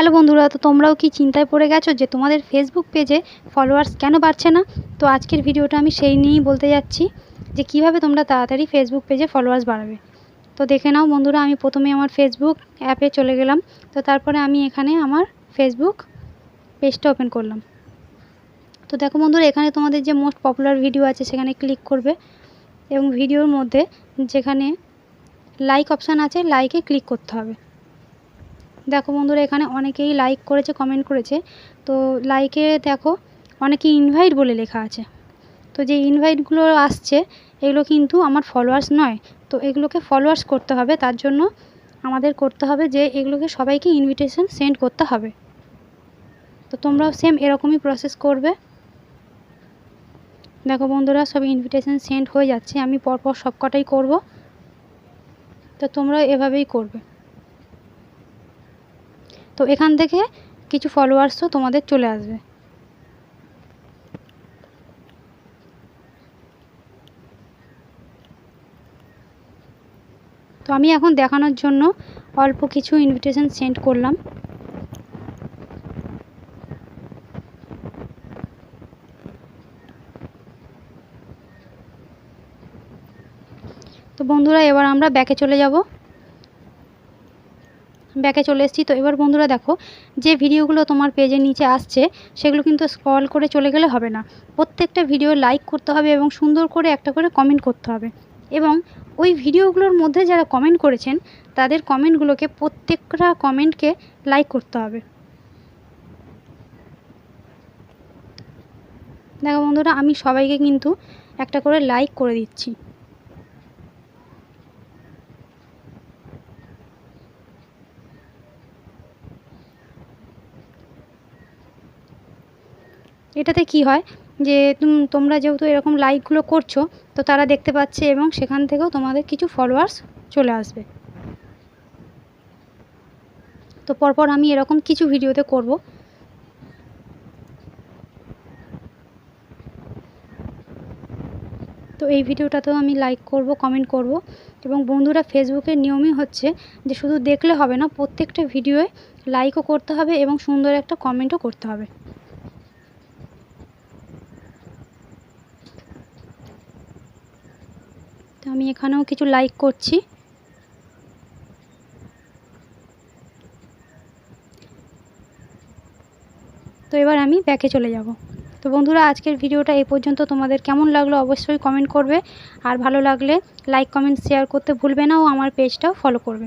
Hello বন্ধুরা, তো তোমরাও কি চিন্তায় পড়ে গেছো যে তোমাদের ফেসবুক পেজে ফলোয়ার্স কেন বাড়ছে না? তো আজকের ভিডিওটা আমি সেই নিয়েই বলতে যাচ্ছি যে কীভাবে তোমরা তাড়াতাড়ি ফেসবুক পেজে ফলোয়ার্স বাড়াবে। তো দেখে নাও বন্ধুরা, আমি প্রথমে আমার ফেসবুক অ্যাপে চলে গেলাম। তো তারপরে আমি এখানে আমার ফেসবুক পেজটা ওপেন করলাম। তো দেখো বন্ধুরা, এখানে তোমাদের যে মোস্ট পপুলার ভিডিও আছে সেখানে ক্লিক করবে এবং ভিডিওর মধ্যে যেখানে লাইক অপশান আছে লাইকে ক্লিক করতে হবে। দেখো বন্ধুরা, এখানে অনেকেই লাইক করেছে কমেন্ট করেছে। তো লাইকে দেখো, অনেকে ইনভাইট বলে লেখা আছে। তো যে ইনভাইটগুলো আসছে, এগুলো কিন্তু আমার ফলোয়ার্স নয়। তো এগুলোকে ফলোয়ার্স করতে হবে, তার জন্য আমাদের করতে হবে যে এগুলোকে সবাইকে ইনভিটেশন সেন্ড করতে হবে। তো তোমরাও সেম এরকমই প্রসেস করবে। দেখো বন্ধুরা, সব ইনভিটেশন সেন্ড হয়ে যাচ্ছে, আমি পরপর সব কটাই করব। তো তোমরা এভাবেই করবে। তো এখান থেকে কিছু ফলোয়ার্সও তোমাদের চলে আসবে। তো আমি এখন দেখানোর জন্য অল্প কিছু ইনভিটেশন সেন্ড করলাম। তো বন্ধুরা, এবার আমরা ব্যাকে চলে যাব। ব্যাকে চলে এসেছি। তো এবার বন্ধুরা দেখো, যে ভিডিওগুলো তোমার পেজের নিচে আসছে, সেগুলো কিন্তু স্ক্রল করে চলে গেলে হবে না। প্রত্যেকটা ভিডিও লাইক করতে হবে এবং সুন্দর করে একটা করে কমেন্ট করতে হবে। এবং ওই ভিডিওগুলোর মধ্যে যারা কমেন্ট করেছেন, তাদের কমেন্টগুলোকে প্রত্যেকটা কমেন্টকে লাইক করতে হবে। দেখো বন্ধুরা, আমি সবাইকে কিন্তু একটা করে লাইক করে দিচ্ছি। এটাতে কি হয়? যে তোমরা যেহেতু এরকম লাইকগুলো করছ, তো তারা দেখতে পাচ্ছে এবং সেখান থেকেও তোমাদের কিছু ফলোয়ার্স চলে আসবে। তো পরপর আমি এরকম কিছু ভিডিওতে করব। তো এই ভিডিওটাতেও আমি লাইক করব কমেন্ট করব এবং বন্ধুরা ফেসবুকের নিয়মই হচ্ছে যে শুধু দেখলে হবে না, প্রত্যেকটা ভিডিওয়ে লাইকও করতে হবে এবং সুন্দর একটা কমেন্টও করতে হবে। তো আমি এখানেও কিছু লাইক করছি। তো এবার আমি ব্যাকে চলে যাব। তো বন্ধুরা, আজকের ভিডিওটা এই পর্যন্ত। তোমাদের কেমন লাগল অবশ্যই কমেন্ট করবে। আর ভালো লাগলে লাইক কমেন্ট শেয়ার করতে ভুলবে না ও আমার পেজটাও ফলো করবে।